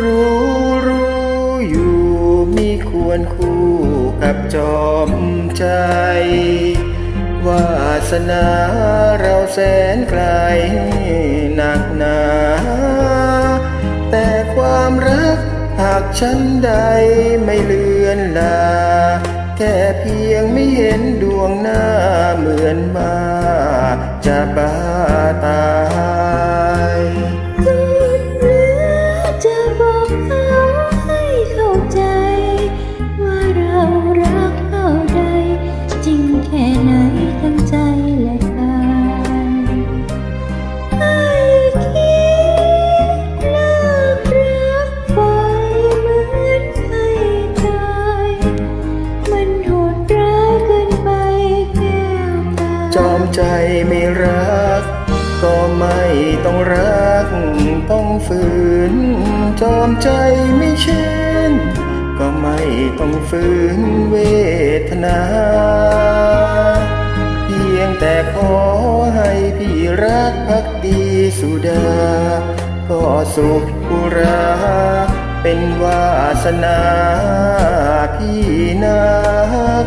รู้รู้อยู่มีควรคู่กับจอมใจ วาสนาเราแสนไกลหนักหนา แต่ความรักหากฉันใดไม่เลือนลา แค่เพียงไม่เห็นดวงหน้าเหมือนมาจะบ้า ใจไม่รัก ก็ไม่ต้องรัก ต้องฝืน จอมใจไม่เช่น ก็ไม่ต้องฝืนเวทนา เพียงแต่ขอให้พี่รักพักดีสุดา ก็สุขอุราเป็นวาสนาพี่นัก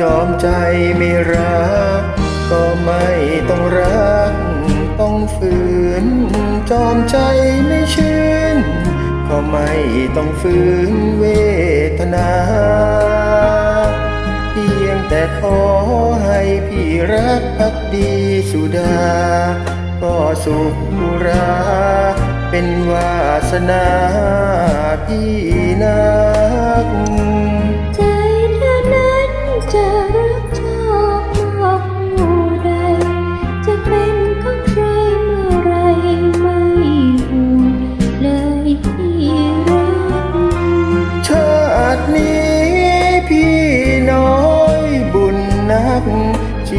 จอมใจไม่รัก ก็ไม่ต้องรัก ต้องฝืน จอมใจไม่ชื่น ก็ไม่ต้องฝืนเวทนา เพียงแต่ขอให้พี่รักพักดีสุดา ก็สุขุรา เป็นวาสนาพี่นัก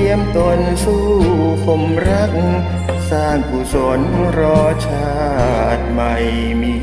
ยมตนสู้ผมรัก สร้างกุศลรอชาติใหม่มี